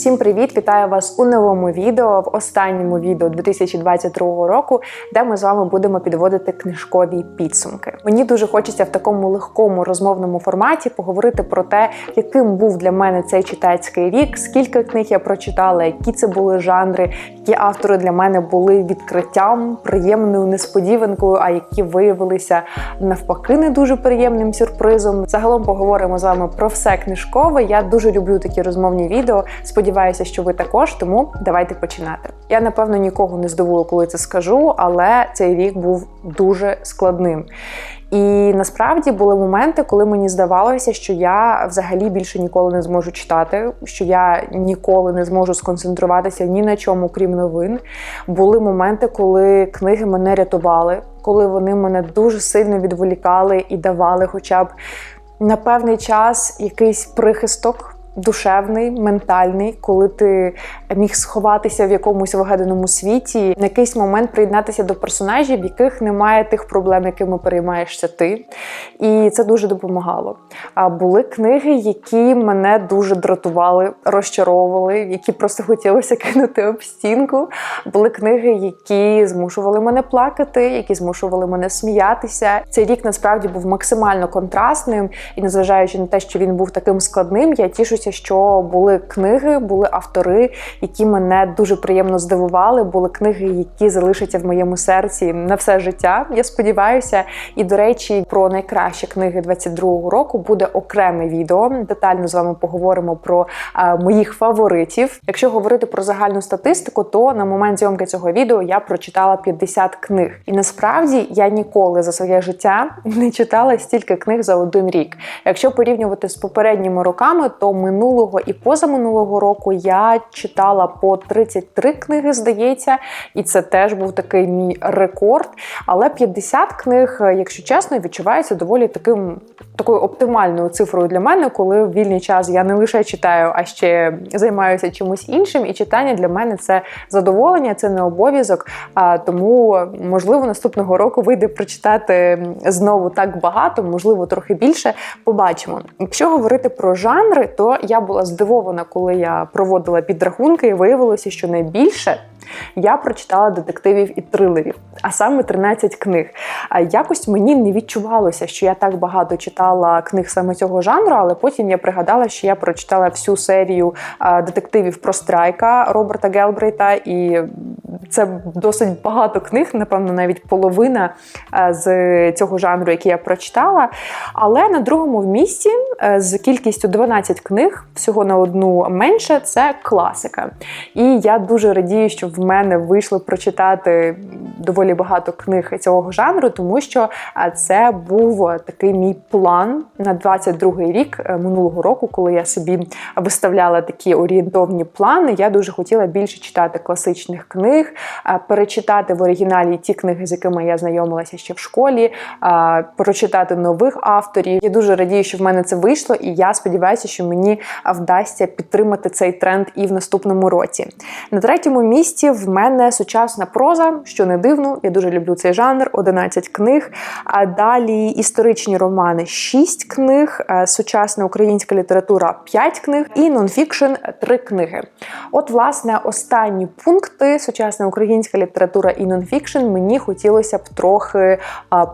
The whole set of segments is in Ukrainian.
Всім привіт! Вітаю вас у новому відео, в останньому відео 2022 року, де ми з вами будемо підводити книжкові підсумки. Мені дуже хочеться в такому легкому розмовному форматі поговорити про те, яким був для мене цей читацький рік, скільки книг я прочитала, які це були жанри, які автори для мене були відкриттям, приємною несподіванкою, а які виявилися навпаки не дуже приємним сюрпризом. Загалом поговоримо з вами про все книжкове. Я дуже люблю такі розмовні відео. Сподіваюся, що ви також, тому давайте починати. Я напевно нікого не здивую, коли це скажу, але цей рік був дуже складним. І насправді були моменти, коли мені здавалося, що я взагалі більше ніколи не зможу читати, що я ніколи не зможу сконцентруватися ні на чому, крім новин. Були моменти, коли книги мене рятували, коли вони мене дуже сильно відволікали і давали, хоча б на певний час якийсь прихисток душевний, ментальний, коли ти міг сховатися в якомусь вигаданому світі, на якийсь момент приєднатися до персонажів, яких немає тих проблем, якими переймаєшся ти. І це дуже допомагало. А були книги, які мене дуже дратували, розчаровували, які просто хотілося кинути об стінку. Були книги, які змушували мене плакати, які змушували мене сміятися. Цей рік насправді був максимально контрастним, і незважаючи на те, що він був таким складним, я тішуся, що були книги, були автори, які мене дуже приємно здивували. Були книги, які залишаться в моєму серці на все життя. Я сподіваюся. І до речі, про найкращі книги 22-го року буде окреме відео. Детально з вами поговоримо про а, моїх фаворитів. Якщо говорити про загальну статистику, то на момент зйомки цього відео я прочитала 50 книг. І насправді я ніколи за своє життя не читала стільки книг за один рік. Якщо порівнювати з попередніми роками, то минулого і позаминулого року я читала по 33 книги, здається, і це теж був такий мій рекорд. Але 50 книг, якщо чесно, відчувається доволі таким такою оптимальною цифрою для мене, коли в вільний час я не лише читаю, а ще займаюся чимось іншим. І читання для мене це задоволення, це не обов'язок. Тому, можливо, наступного року вийде прочитати знову так багато, можливо, трохи більше. Побачимо. Якщо говорити про жанри, то я була здивована, коли я проводила підрахунки, і виявилося, що найбільше я прочитала детективів і трилерів, а саме 13 книг. Якось мені не відчувалося, що я так багато читала книг саме цього жанру, але потім я пригадала, що я прочитала всю серію детективів про страйка Роберта Гелбрейта, і це досить багато книг, напевно, навіть половина з цього жанру, який я прочитала. Але на другому місці з кількістю 12 книг, всього на одну менше, це класика. І я дуже радію, що в мене вийшло прочитати доволі багато книг цього жанру, тому що це був такий мій план на 22-й рік минулого року, коли я собі виставляла такі орієнтовні плани. Я дуже хотіла більше читати класичних книг, перечитати в оригіналі ті книги, з якими я знайомилася ще в школі, прочитати нових авторів. Я дуже радію, що в мене це вийшло, і я сподіваюся, що мені вдасться підтримати цей тренд і в наступному році. На третьому місці в мене сучасна проза, що не дивно, я дуже люблю цей жанр, 11 книг. А далі історичні романи 6 книг, сучасна українська література 5 книг і нонфікшн 3 книги. От, власне, останні пункти сучасна українська література і нонфікшн мені хотілося б трохи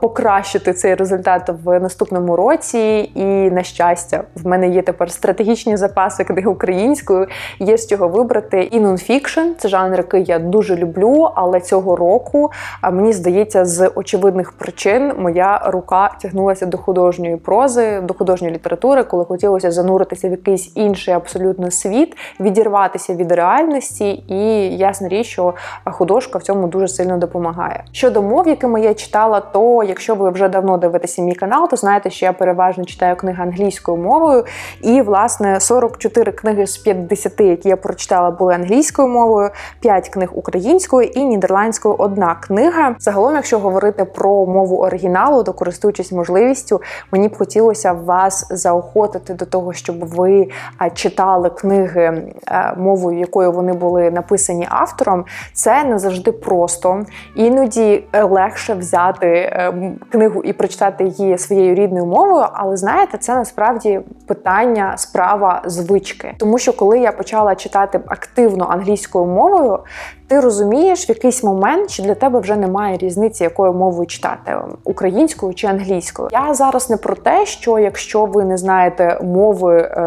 покращити цей результат в наступному році. І, на щастя, в мене є тепер стратегічні запаси книги українською, є з чого вибрати. І нонфікшн це жанр, який я дуже люблю, але цього року мені здається, з очевидних причин моя рука тягнулася до художньої прози, до художньої літератури, коли хотілося зануритися в якийсь інший абсолютно світ, відірватися від реальності, і ясна річ, що художка в цьому дуже сильно допомагає. Щодо мов, якими я читала, то якщо ви вже давно дивитеся мій канал, то знаєте, що я переважно читаю книги англійською мовою, і власне 44 книги з 50, які я прочитала, були англійською мовою, 5 книг українською і нідерландською одна книга. Загалом, якщо говорити про мову оригіналу, то користуючись можливістю, мені б хотілося вас заохотити до того, щоб ви читали книги мовою, якою вони були написані автором. Це не завжди просто. Іноді легше взяти книгу і прочитати її своєю рідною мовою, але знаєте, це насправді питання справа звички. Тому що коли я почала читати активно англійською мовою, ти розумієш в якийсь момент, що для тебе вже немає різниці, якою мовою читати українською чи англійською. Я зараз не про те, що якщо ви не знаєте мови е,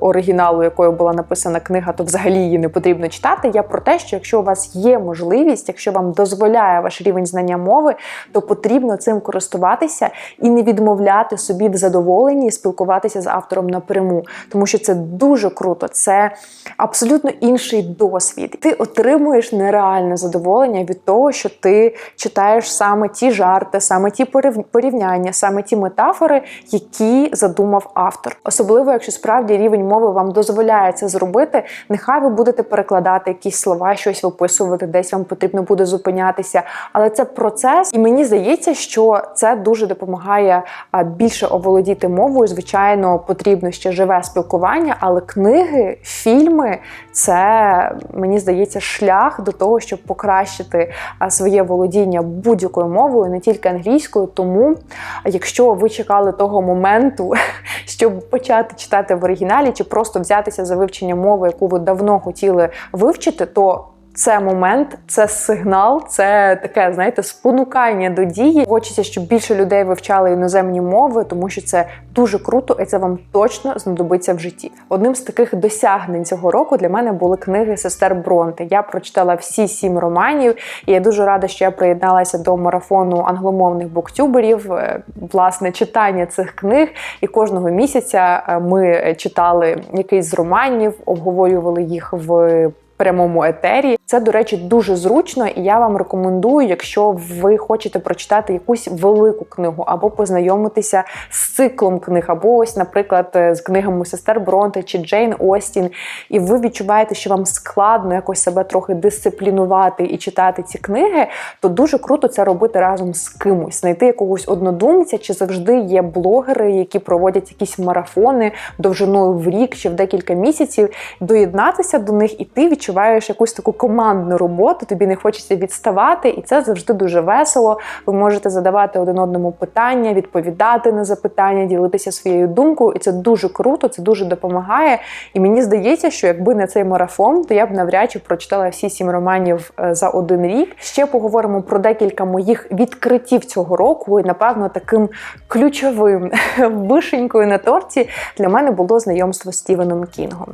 оригіналу, якою була написана книга, то взагалі її не потрібно читати. Я про те, що якщо у вас є можливість, якщо вам дозволяє ваш рівень знання мови, то потрібно цим користуватися і не відмовляти собі в задоволенні спілкуватися з автором напряму, тому що це дуже круто, це абсолютно інший досвід. Ти отримуєш нереальне задоволення від того, що ти читаєш саме ті жарти, саме ті порівняння, саме ті метафори, які задумав автор. Особливо, якщо справді рівень мови вам дозволяє це зробити, нехай ви будете перекладати якісь слова, щось виписувати, десь вам потрібно буде зупинятися. Але це процес, і мені здається, що це дуже допомагає більше оволодіти мовою. Звичайно, потрібно ще живе спілкування, але книги, фільми це мені здається шлях до того, щоб покращити своє володіння будь-якою мовою, не тільки англійською. Тому, якщо ви чекали того моменту, щоб почати читати в оригіналі, чи просто взятися за вивчення мови, яку ви давно хотіли вивчити, то це момент, це сигнал, це таке, знаєте, спонукання до дії. Хочеться, щоб більше людей вивчали іноземні мови, тому що це дуже круто, і це вам точно знадобиться в житті. Одним з таких досягнень цього року для мене були книги сестер Бронте. Я прочитала всі сім романів, і я дуже рада, що я приєдналася до марафону англомовних буктюберів. Е, власне, читання цих книг. І кожного місяця е, ми читали якийсь з романів, обговорювали їх в прямому етері. Це, до речі, дуже зручно, і я вам рекомендую, якщо ви хочете прочитати якусь велику книгу або познайомитися з циклом книг, або ось, наприклад, з книгами сестер Бронте чи Джейн Остін, і ви відчуваєте, що вам складно якось себе трохи дисциплінувати і читати ці книги, то дуже круто це робити разом з кимось, знайти якогось однодумця, чи завжди є блогери, які проводять якісь марафони довжиною в рік чи в декілька місяців, доєднатися до них, і ти відчуваєш якусь таку командну роботу, тобі не хочеться відставати, і це завжди дуже весело. Ви можете задавати один одному питання, відповідати на запитання, ділитися своєю думкою, і це дуже круто, це дуже допомагає. І мені здається, що якби не цей марафон, то я б навряд чи прочитала всі сім романів е, за один рік. Ще поговоримо про декілька моїх відкриттів цього року. І напевно таким ключовим вишенькою на торті для мене було знайомство з Стівеном Кінгом.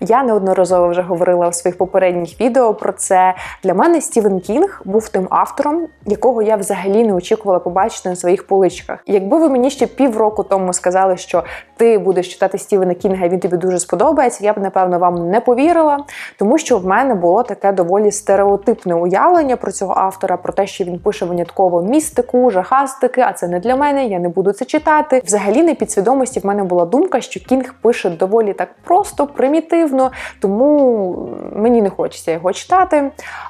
Я неодноразово вже говорила в своїх попередніх відео про це. Для мене Стівен Кінг був тим автором, якого я взагалі не очікувала побачити на своїх поличках. Якби ви мені ще півроку тому сказали, що ти будеш читати Стівена Кінга, і він тобі дуже сподобається, я б напевно вам не повірила, тому що в мене було таке доволі стереотипне уявлення про цього автора, про те, що він пише винятково містику, жахастики, а це не для мене, я не буду це читати. Взагалі, на підсвідомості в мене була думка, що Кінг пише доволі так просто, примітивно, тому мені не хочеться його читати.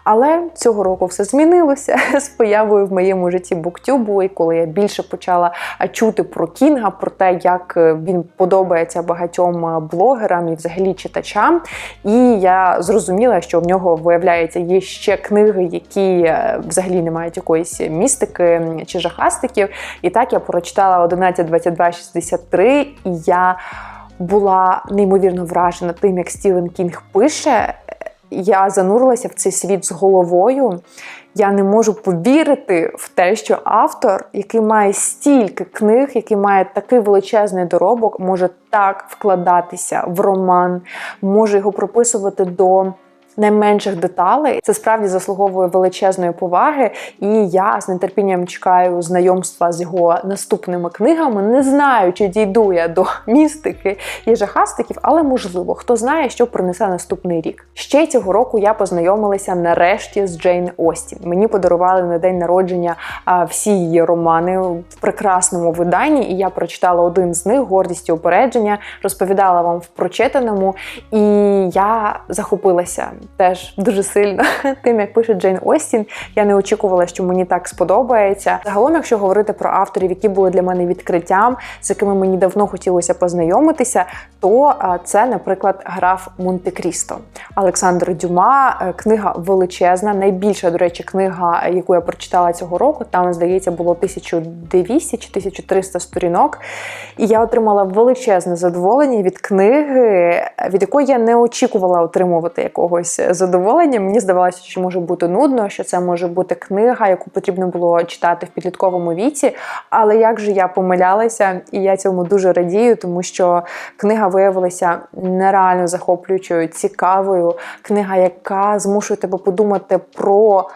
Але цього року все змінилося з появою в моєму житті буктюбу, і коли я більше почала чути про Кінга, про те, як він подобається багатьом блогерам і взагалі читачам. І я зрозуміла, що в нього виявляється є ще книги, які е, взагалі не мають якоїсь містики чи жахастиків. І так я прочитала 11, 22, 63, і я була неймовірно вражена тим, як Стівен Кінг пише. Я занурилася в цей світ з головою. Я не можу повірити в те, що автор, який має стільки книг, який має такий величезний доробок, може так вкладатися в роман, може його прописувати до найменших деталей. Це справді заслуговує величезної поваги, і я з нетерпінням чекаю знайомства з його наступними книгами. Не знаю, чи дійду я до містики і жахастиків, але можливо, хто знає, що принесе наступний рік. Ще цього року я познайомилася нарешті з Джейн Остін. Мені подарували на день народження всі її романи в прекрасному виданні, і я прочитала один з них гордість і упередження, розповідала вам в прочитаному, і я захопилася теж дуже сильно тим, як пише Джейн Остін. Я не очікувала, що мені так сподобається. Загалом, якщо говорити про авторів, які були для мене відкриттям, з якими мені давно хотілося познайомитися, то це, наприклад, граф Монте-Крісто. Олександр Дюма, е, книга величезна, найбільша, до речі, книга, яку я прочитала цього року. Там, здається, було 1200 чи 1300 сторінок. І я отримала величезне задоволення від книги, від якої я не очікувала отримувати якогось задоволення. Мені здавалося, що може бути нудно, що це може бути книга, яку потрібно було читати в підлітковому віці. Але як же я помилялася, і я цьому дуже радію, тому що книга виявилася нереально захоплюючою, цікавою. Книга, яка змушує тебе подумати про.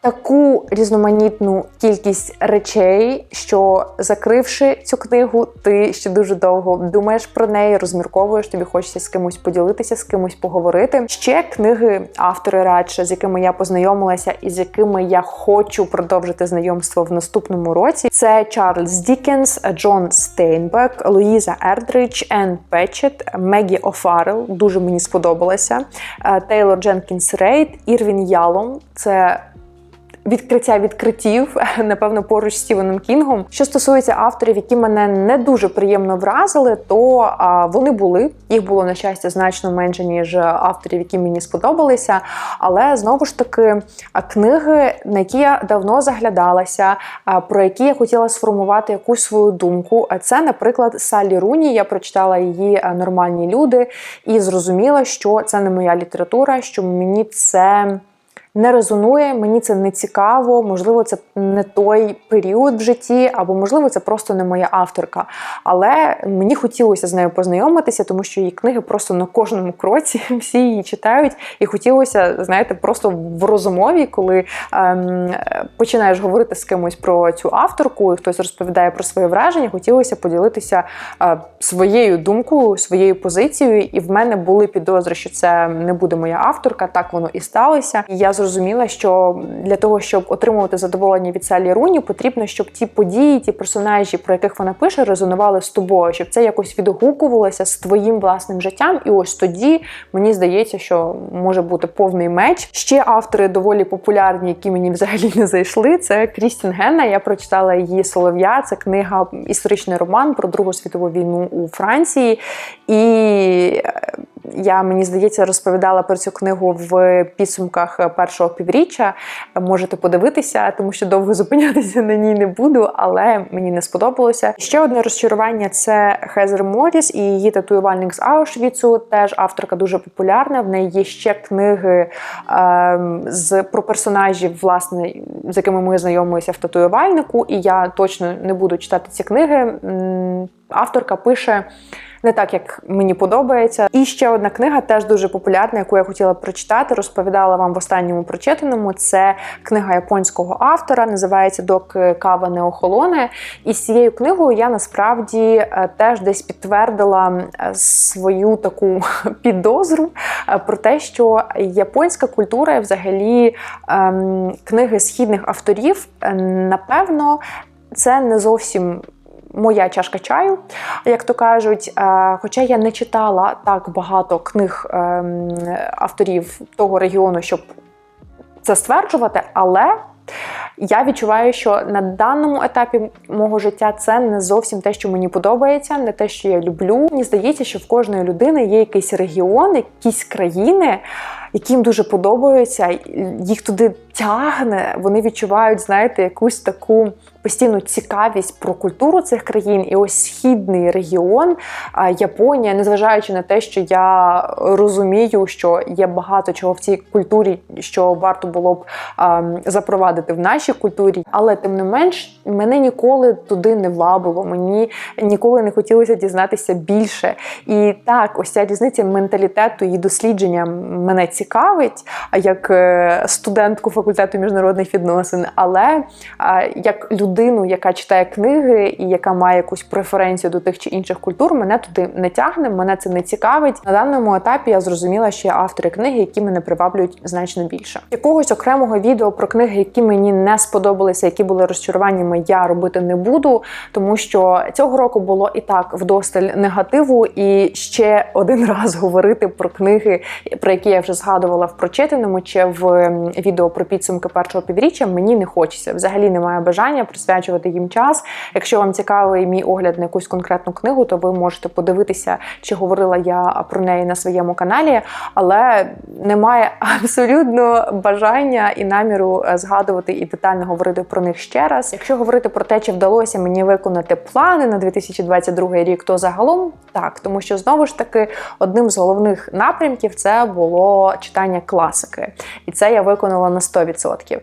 Таку різноманітну кількість речей, що закривши цю книгу, ти ще дуже довго думаєш про неї, розмірковуєш, тобі хочеться з кимось поділитися, з кимось поговорити. Ще книги автори радше, з якими я познайомилася, і з якими я хочу продовжити знайомство в наступному році. Це Чарльз Дікенс, Джон Стейнбек, Луїза Ердрич, Енн Петчет, Мегі О'Фаррелл, Дуже мені сподобалася. е, Тейлор Дженкінс Рейд, Ірвін Ялом. Це відкриття відкриттів, напевно, поруч з Стівеном Кінгом. Що стосується авторів, які мене не дуже приємно вразили, то а, вони були. Їх було на щастя значно менше ніж авторів, які мені сподобалися. Але знову ж таки, книги, на які я давно заглядалася, про які я хотіла сформувати якусь свою думку. А це, наприклад, Саллі Руні. Я прочитала її нормальні люди і зрозуміла, що це не моя література, що мені це не резонує, мені це не цікаво, можливо, це не той період в житті, або можливо, це просто не моя авторка. Але мені хотілося з нею познайомитися, тому що її книги просто на кожному кроці всі її читають. І хотілося, знаєте, просто в розмові, коли ем, починаєш говорити з кимось про цю авторку, і хтось розповідає про свої враження, хотілося поділитися е, своєю думкою, своєю позицією. І в мене були підозри, що це не буде моя авторка. Так воно і сталося. І я зрозуміла, що для того, щоб отримувати задоволення від Салі Руні, потрібно, щоб ті події, ті персонажі, про яких вона пише, резонували з тобою, щоб це якось відгукувалося з твоїм власним життям. І ось тоді мені здається, що може бути повний меч. Ще автори доволі популярні, які мені взагалі не зайшли. Це Крістін Генна. Я прочитала її Солов'я. Це книга, історичний роман про Другу світову війну у Франції. І я мені здається розповідала про цю книгу в підсумках першого півріччя. Можете подивитися, тому що довго зупинятися на ній не буду, але мені не сподобалося. Ще одне розчарування це Хезер Моріс і її татуювальник з Аушвіцу. Теж авторка дуже популярна. В неї є ще книги е, з про персонажів, власне, з якими ми знайомилися в татуювальнику, і я точно не буду читати ці книги. Авторка пише не так, як мені подобається. І ще одна книга, теж дуже популярна, яку я хотіла прочитати, розповідала вам в останньому прочитаному. Це книга японського автора, називається Доки кава не охолоне. І з цією книгою я насправді е, теж десь підтвердила е, свою таку підозру е, про те, що японська культура, взагалі ем, книги східних авторів, напевно, це не зовсім моя чашка чаю, як то кажуть. Е, хоча я не читала так багато книг ем, авторів того регіону, щоб це стверджувати, але. Я відчуваю, що на даному етапі мого життя це не зовсім те, що мені подобається, не те, що я люблю. Мені здається, що в кожної людини є якийсь регіон, якісь країни, які їм дуже подобаються, їх туди тягне. Вони відчувають, знаєте, якусь таку постійну цікавість про культуру цих країн. І ось східний регіон, Японія, незважаючи на те, що я розумію, що є багато чого в цій культурі, що варто було б запровадити в нашій культурі, але тим не менш мене ніколи туди не вабило. Мені ніколи не хотілося дізнатися більше. І так, ось ця різниця менталітету і дослідження мене цікавить як е, студентку факультету міжнародних відносин, але як людину, яка читає книги і яка має якусь преференцію до тих чи інших культур, мене туди не тягне, мене це не цікавить. На даному етапі я зрозуміла, що є автори книги, які мене приваблюють значно більше. Якогось окремого відео про книги, які мені не сподобалися, які були розчаруваннями, я робити не буду, тому що цього року було і так вдосталь негативу, і ще один раз говорити про книги, про які я вже згадувала, згадувала в прочитаному чи в відео про підсумки першого півріччя, мені не хочеться. Взагалі немає бажання присвячувати їм час. Якщо вам цікавий мій огляд на якусь конкретну книгу, то ви можете подивитися, чи говорила я про неї на своєму каналі, але немає абсолютно бажання і наміру е, згадувати і детально говорити про них ще раз. Якщо говорити про те, чи вдалося мені виконати плани на 2022 рік, то загалом так, тому що знову ж таки одним з головних напрямків це було читання класики, і це я виконала на 100%.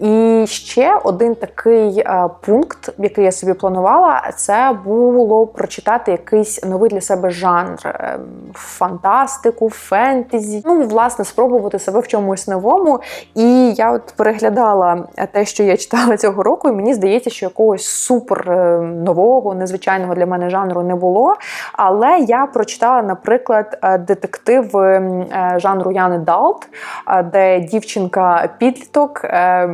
І ще один такий е, пункт, який я собі планувала, це було прочитати якийсь новий для себе жанр е, фантастику, фентезі. Ну, власне, спробувати себе в чомусь новому. І я от переглядала те, що я читала цього року, і мені здається, що якогось супер е, нового, незвичайного для мене жанру не було. Але я прочитала, наприклад, детектив е, жанру Яни Далт, е, де дівчинка підліток е,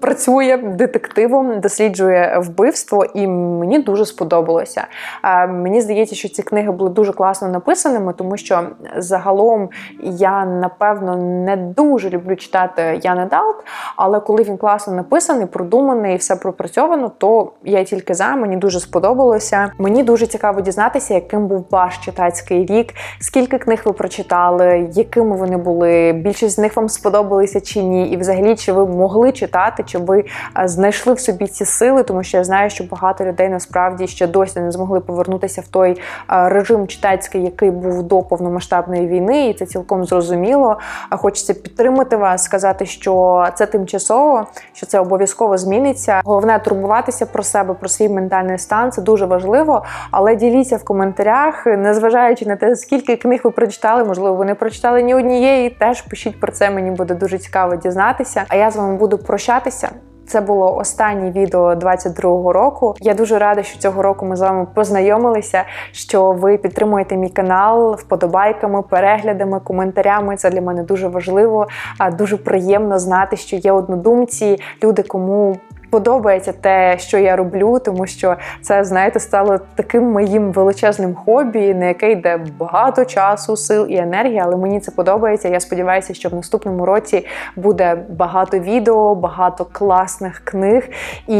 працює детективом, досліджує вбивство, і мені дуже сподобалося. Е, Мені здається, що ці книги були дуже класно написаними, тому що загалом я напевно не дуже люблю читати Яна Далт, але коли він класно написаний, продуманий і все пропрацьовано, то я тільки за мені дуже сподобалося. Мені дуже цікаво дізнатися, яким був ваш читацький рік, скільки книг ви прочитали, якими вони були. Більшість з них вам сподобалися чи ні, і взагалі чи ви могли читати, чи ви е, знайшли в собі ці сили, тому що я знаю, що багато людей насправді ще досі не змогли повернутися в той е, режим читацький, який був до повномасштабної війни, і це цілком зрозуміло. А Хочеться підтримати вас, сказати, що це тимчасово, що це обов'язково зміниться. Головне турбуватися про себе, про свій ментальний стан. Це дуже важливо. Але діліться в коментарях, незважаючи на те, скільки книг ви прочитали, можливо, ви не прочитали ні однієї. Теж пишіть про це. Мені буде дуже цікаво дізнатися. А я з вами буду прощатися. Це було останнє відео 22-го року. Я дуже рада, що цього року ми з вами познайомилися. Що ви підтримуєте мій канал вподобайками, переглядами, коментарями. Це для мене дуже важливо. А дуже приємно знати, що є однодумці, люди, кому. Подобається те, що я роблю, тому що це, знаєте, стало таким моїм величезним хобі, на яке йде багато часу, сил і енергії. Але мені це подобається. Я сподіваюся, що в наступному році буде багато відео, багато класних книг, і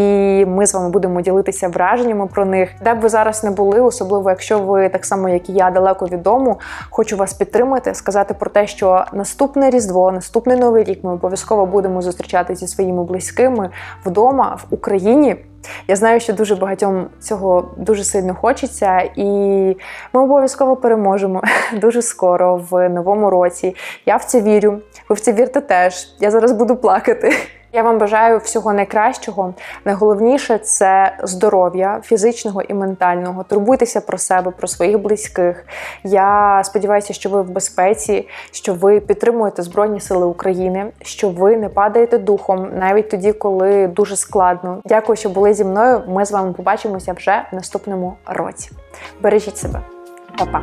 ми з вами будемо ділитися враженнями про них. Де б ви зараз не були, особливо якщо ви так само, як і я, далеко від дому, хочу вас підтримати, сказати про те, що наступне різдво, наступний новий рік ми обов'язково будемо зустрічати зі своїми близькими вдома в Україні. Я знаю, що дуже багатьом цього дуже сильно хочеться, і ми обов'язково переможемо дуже скоро в новому році. Я в це вірю. Ви в це вірте теж. Я зараз буду плакати. Я вам бажаю всього найкращого. Найголовніше це здоров'я фізичного і ментального. Турбуйтеся про себе, про своїх близьких. Я сподіваюся, що ви в безпеці, що ви підтримуєте Збройні Сили України, що ви не падаєте духом навіть тоді, коли дуже складно. Дякую, що були зі мною. Ми з вами побачимося вже в наступному році. Бережіть себе, Па-па!